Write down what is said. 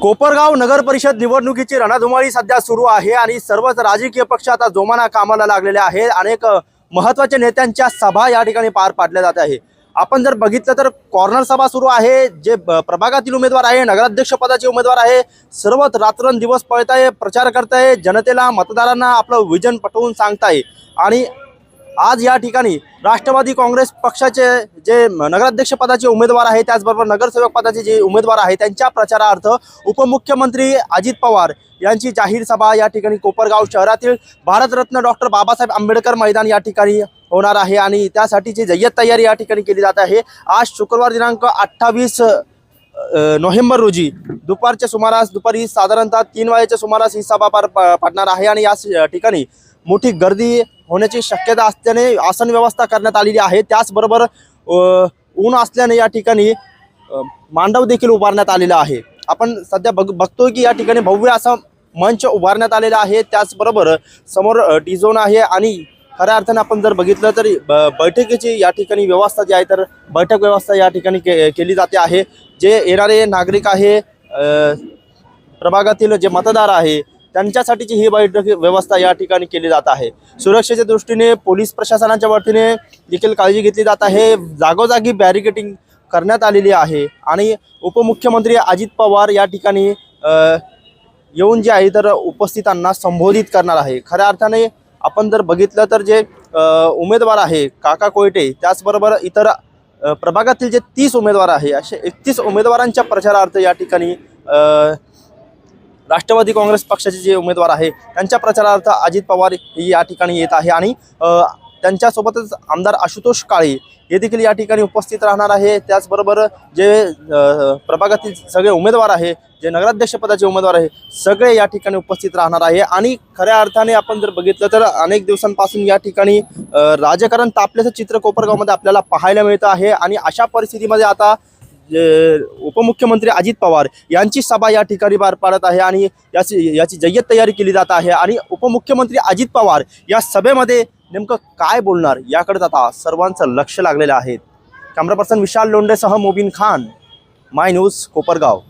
कोपरगाव नगर परिषद निवडणुकीची रणधुमाळी सध्या सुरू आहे आणि सर्वच राजकीय पक्ष आता जोमाना कामाला लागलेले आहेत. अनेक अ, महत्त्वाच्या नेत्यांच्या सभा या ठिकाणी पार पाडल्या जात आहे. आपण जर बघितलं तर कॉर्नर सभा सुरू आहे. जे प्रभागातील उमेदवार आहे नगराध्यक्ष पदाचे उमेदवार आहे सर्वच रात्रंदिवस पळताय प्रचार करताय जनतेला मतदारांना आपलं विजन पटवून सांगताय. आणि आज या ठिकाणी राष्ट्रवादी काँग्रेस पक्षाचे जे नगराध्यक्ष पदाचे उमेदवार आहेत त्याचबरोबर नगरसेवक पदाचे जे उमेदवार आहेत त्यांच्या प्रचारार्थ उपमुख्यमंत्री अजित पवार यांची जाहीर सभा या ठिकाणी कोपरगाव शहरातील भारतरत्न डॉक्टर बाबासाहेब आंबेडकर मैदान या ठिकाणी होणार आहे आणि त्यासाठीची जय्यत तयारी या ठिकाणी केली जात आहे. आज शुक्रवार दिनांक अठ्ठावीस नोव्हेंबर रोजी दुपारच्या सुमारास दुपारी साधारणतः तीन वाजेच्या सुमारास ही सभा पार पडणार आहे आणि या ठिकाणी मोठी गर्दी होण्याची शक्यता असल्याने आसन व्यवस्था करण्यात आलेली आहे. त्याचबरोबर ऊन असल्याने या ठिकाणी मांडव देखील उभारण्यात आलेला आहे. आपण सध्या बघ बघतोय की या ठिकाणी भव्य असा मंच उभारण्यात आलेला आहे. त्याचबरोबर समोर डिझोन आहे आणि खऱ्या अर्थाने आपण जर बघितलं तर ब- बैठकीची या ठिकाणी व्यवस्था जी आहे तर बैठक व्यवस्था या ठिकाणी के केली जाते आहे. जे येणारे नागरिक आहे प्रभागातील जे मतदार आहे त्यांच्यासाठीची ही बैठक व्यवस्था या ठिकाणी केली जात आहे. सुरक्षेच्या दृष्टीने पोलीस प्रशासनाच्या वतीने देखील काळजी घेतली जात आहे. जागोजागी बॅरिकेटिंग करण्यात आलेली आहे. आणि उपमुख्यमंत्री अजित पवार या ठिकाणी येऊन जे आहे तर उपस्थितांना संबोधित करणार आहे. खऱ्या अर्थाने आपण जर बघितलं तर जे उमेदवार आहे काका कोयटे त्याचबरोबर इतर प्रभागातील जे तीस उमेदवार आहे असे एकतीस उमेदवारांच्या प्रचारार्थ या ठिकाणी राष्ट्रवादी काँग्रेस पक्षाचे जे उमेदवार आहे त्यांच्या प्रचारार्थ अजित पवार या ठिकाणी येत आहे आणि त्यांच्यासोबतच आमदार आशुतोष काळे हे देखील या ठिकाणी उपस्थित राहणार आहे. त्याचबरोबर जे प्रभागातील सगळे उमेदवार आहे जे नगराध्यक्षपदाचे उमेदवार आहे सगळे या ठिकाणी उपस्थित राहणार आहे. आणि खऱ्या अर्थाने आपण जर बघितलं तर अनेक दिवसांपासून या ठिकाणी राजकारण तापल्याचं चित्र कोपरगावमध्ये आपल्याला पाहायला मिळतं आहे. आणि अशा परिस्थितीमध्ये आता उपमुख्यमंत्री अजित पवार यांची सभा या ठिकाणी पार पाडत आहे आणि याची याची जय्यत तयारी केली जात आहे. आणि उपमुख्यमंत्री अजित पवार या सभेमध्ये नेमकं काय बोलणार? याकडे आता सर्वांचं लक्ष लागलेलं आहे. कॅमेरा पर्सन विशाल लोंढेसह मोबिन खान माय न्यूज कोपरगाव.